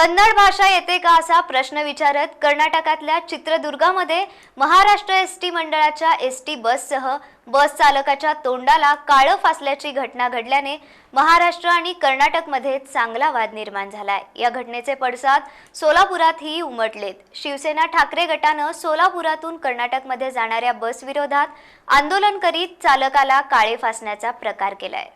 कन्नड भाषा येते का असा प्रश्न विचारत कर्नाटकातल्या चित्रदुर्गामध्ये महाराष्ट्र एस टी मंडळाच्या एस टी बससह बस चालकाच्या तोंडाला काळं फासल्याची घटना घडल्याने महाराष्ट्र आणि कर्नाटकमध्ये चांगला वाद निर्माण झालाय. या घटनेचे पडसाद सोलापुरातही उमटलेत. शिवसेना ठाकरे गटानं सोलापुरातून कर्नाटकमध्ये जाणाऱ्या बसविरोधात आंदोलन करीत चालकाला काळे फासण्याचा प्रकार केलाय.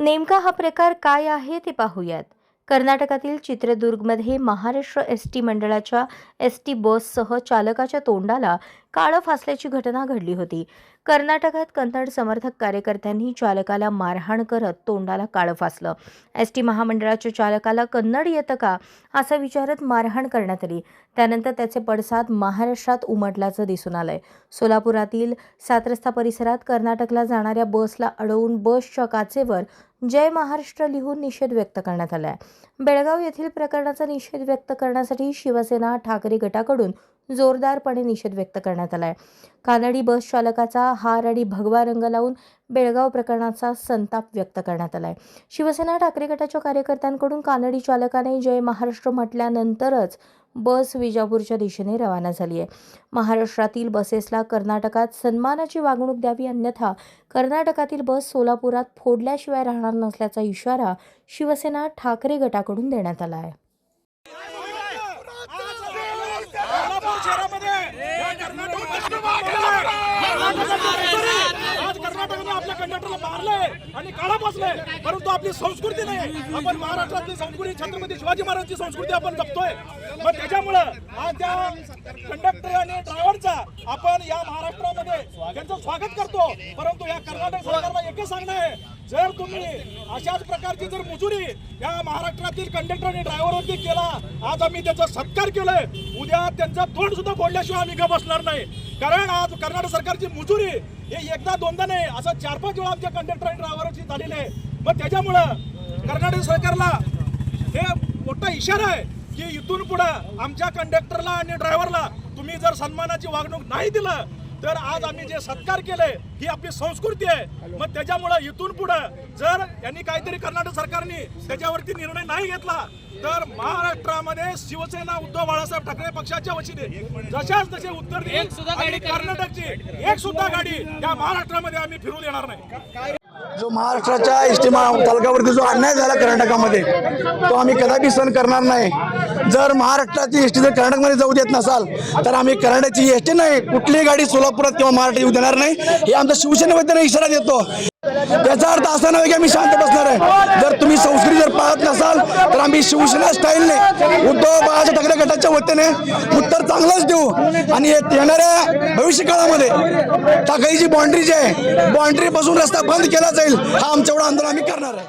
नेमका हा प्रकार काय आहे ते पाहूयात. कर्नाटकातील चित्रदुर्गमध्ये महाराष्ट्र एस टी मंडळाच्या एस टी बससह चालकाच्या तोंडाला काळं फासल्याची घटना घडली होती. कर्नाटकात कन्नड समर्थक कार्यकर्त्यांनी चालकाला मारहाण करत तोंडाला काळं फासलं. एस टी महामंडळाच्या चालकाला कन्नड येतं का असं विचारत मारहाण करण्यात आली. त्यानंतर त्याचे पडसाद महाराष्ट्रात उमटल्याचं दिसून आलंय. सोलापुरातील सात रस्ता परिसरात कर्नाटकला जाणाऱ्या बसला अडवून बसच्या काचेवर जय महाराष्ट्र लिहून निषेध व्यक्त करण्यात आला आहे बेळगाव येथील प्रकरणाचा निषेध व्यक्त करण्यासाठी शिवसेना ठाकरे गटाकडून जोरदारपणे निषेध व्यक्त करण्यात आला आहे कानडी बस चालकाचा हार आणि भगवा रंग लावून बेळगाव प्रकरणाचा संताप व्यक्त करण्यात आला आहे शिवसेना ठाकरे गटाच्या कार्यकर्त्यांकडून कानडी चालकाने जय महाराष्ट्र म्हटल्यानंतरच बस विजापूरच्या दिशेने रवाना झाली आहे. महाराष्ट्रातील बसेसला कर्नाटकात सन्मानाची वागणूक द्यावी अन्यथा कर्नाटकातील बस सोलापुरात फोडल्याशिवाय राहणार नसल्याचा इशारा शिवसेना ठाकरे गटाकडून देण्यात आला आहे. शहरामध्ये कर्नाटकाने आपल्या कंडक्टरला मारलंय आणि काळा बसलंय. परंतु आपली संस्कृती नाही आपण महाराष्ट्रातली संस्कृती छत्रपती शिवाजी महाराजांची संस्कृती आपण जपतोय. मग त्याच्यामुळं आज त्या कंडक्टर आणि ड्रायव्हरचा आपण या महाराष्ट्रामध्ये त्यांचं स्वागत करतो परंतु या कर्नाटक सरकारला एकच सांगणं आहे. जर तुम्ही अशाच प्रकारची जर मुजुरी या महाराष्ट्रातील कंडक्टर आणि ड्रायव्हरवरती केला आज आम्ही त्याचा सत्कार केलाय. उद्या त्यांचं तोंड सुद्धा फोडल्याशिवाय आम्ही गप बसणार नाही. कारण आज कर्नाटक सरकारची मुजुरी हे एकदा दोनदा नाही असं चार पाच वेळा आमच्या कंडक्टर आणि ड्रायव्हरची झालेली आहे. मग त्याच्यामुळं कर्नाटक सरकारला हे मोठा इशारा आहे की इथून पुढं आमच्या कंडक्टरला आणि ड्रायव्हरला तुम्ही जर सन्मानाची वागणूक नाही दिलं तर आज आम्ही जे सत्कार केले ही आपली संस्कृती आहे. मग त्याच्यामुळं इथून पुढं जर यांनी काहीतरी कर्नाटक सरकारने त्याच्यावरती निर्णय नाही घेतला तर महाराष्ट्रामध्ये शिवसेना उद्धव बाळासाहेब ठाकरे पक्षाच्या वतीने जशाच तसे उत्तर देईल कर्नाटकची एक सुद्धा गाडी या महाराष्ट्रामध्ये आम्ही फिरू देणार नाही. जो महाराष्ट्राच्या एस टी तालुक्यावरती जो अन्याय झाला कर्नाटकामध्ये तो आम्ही कदापि सहन करणार नाही. जर महाराष्ट्राची एस टी जर कर्नाटकमध्ये जाऊ देत नसाल तर आम्ही कर्नाटकची एस टी नाही कुठलीही गाडी सोलापुरात किंवा महाराष्ट्र येऊ देणार नाही. हे आमचा शिवसेनेबद्दल इशारा देतो. त्याचा अर्थ असा नव्हे की आम्ही शांत बसणार आहे. जर तुम्ही संस्कृती जर पाळत नसाल तर आम्ही शिवसेना स्टाईलने उद्धव बाळाच्या ठाकरे गटाच्या वतीने उत्तर चांगलंच देऊ. आणि येणाऱ्या भविष्य काळामध्ये टाकाईची बाँड्री जी आहे बाँड्री पासून रस्ता बंद केला जाईल हा आमच्या एवढा आंदोलन आम्ही करणार आहे.